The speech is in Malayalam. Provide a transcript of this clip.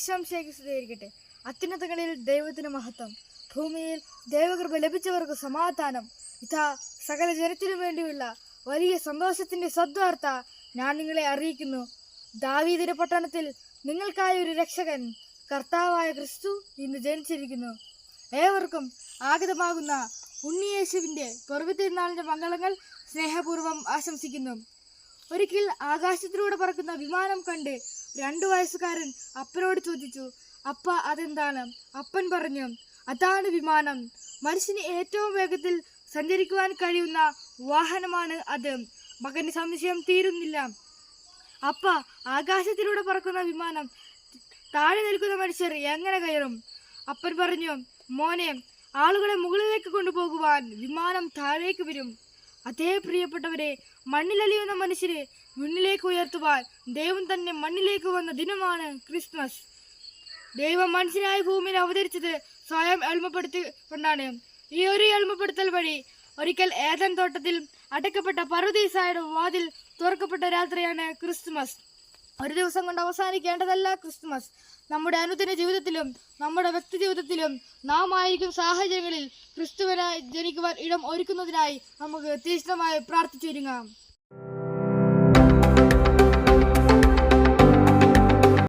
ഈശോംശേക്ക് സ്ഥിരീകരിക്കട്ടെ അത്യുന്നതകളിൽ ദൈവത്തിന് മഹത്വം. ഭൂമിയിൽ ദൈവകൃപ ലഭിച്ചവർക്ക് സമാധാനം. ഇതാ സകല ജനത്തിനു വേണ്ടിയുള്ള വലിയ സന്തോഷത്തിന്റെ സദ്വാർത്ത ഞാൻ നിങ്ങളെ അറിയിക്കുന്നു. ദാവീദിന്റെ പട്ടണത്തിൽ നിങ്ങൾക്കായ ഒരു രക്ഷകൻ കർത്താവായ ക്രിസ്തു ഇന്ന് ജനിച്ചിരിക്കുന്നു. ഏവർക്കും ആഗതമാകുന്ന ഉണ്ണിയേശുവിന്റെ പൊറവിത്തിരുന്നാളിന്റെ മംഗളങ്ങൾ സ്നേഹപൂർവം ആശംസിക്കുന്നു. ഒരിക്കൽ ആകാശത്തിലൂടെ പറക്കുന്ന വിമാനം കണ്ട് രണ്ടു വയസ്സുകാരൻ അപ്പനോട് ചോദിച്ചു അപ്പ അതെന്താണ്? അപ്പൻ പറഞ്ഞു അതാണ് വിമാനം. മനുഷ്യന് ഏറ്റവും വേഗത്തിൽ സഞ്ചരിക്കുവാൻ കഴിയുന്ന വാഹനമാണ് അത്. മകന് സംശയം തീരുന്നില്ല. അപ്പ ആകാശത്തിലൂടെ പറക്കുന്ന വിമാനം താഴെ നിൽക്കുന്ന മനുഷ്യർ എങ്ങനെ കയറും? അപ്പൻ പറഞ്ഞു മോനെ ആളുകളെ മുകളിലേക്ക് കൊണ്ടുപോകുവാൻ വിമാനം താഴേക്ക് വരും. അതേ പ്രിയപ്പെട്ടവരെ മണ്ണിലലിയുന്ന മനുഷ്യരെ മുന്നിലേക്ക് ഉയർത്തുവാൻ ദൈവം തന്നെ മണ്ണിലേക്ക് വന്ന ദിനമാണ് ക്രിസ്മസ്. ദൈവം മനുഷ്യനായ ഭൂമിയിൽ അവതരിച്ചത് സ്വയം എളിമപ്പെടുത്തി കൊണ്ടാണ് ഈ ഒരു എളിമപ്പെടുത്തൽ വഴി ഒരിക്കൽ ഏതൻ തോട്ടത്തിൽ അടക്കപ്പെട്ട പർവതീസായുടെ വാതിൽ തുറക്കപ്പെട്ട രാത്രിയാണ് ക്രിസ്തുമസ് ഒരു ദിവസം കൊണ്ട് അവസാനിക്കേണ്ടതല്ല ക്രിസ്തുമസ് നമ്മുടെ അനുദിന ജീവിതത്തിലും നമ്മുടെ വ്യക്തി ജീവിതത്തിലും നാം ആയിരിക്കും സാഹചര്യങ്ങളിൽ ജനിക്കുവാൻ ഇടം ഒരുക്കുന്നതിനായി നമുക്ക് തീഷ്ണമായി പ്രാർത്ഥിച്ചുരുങ്ങാം.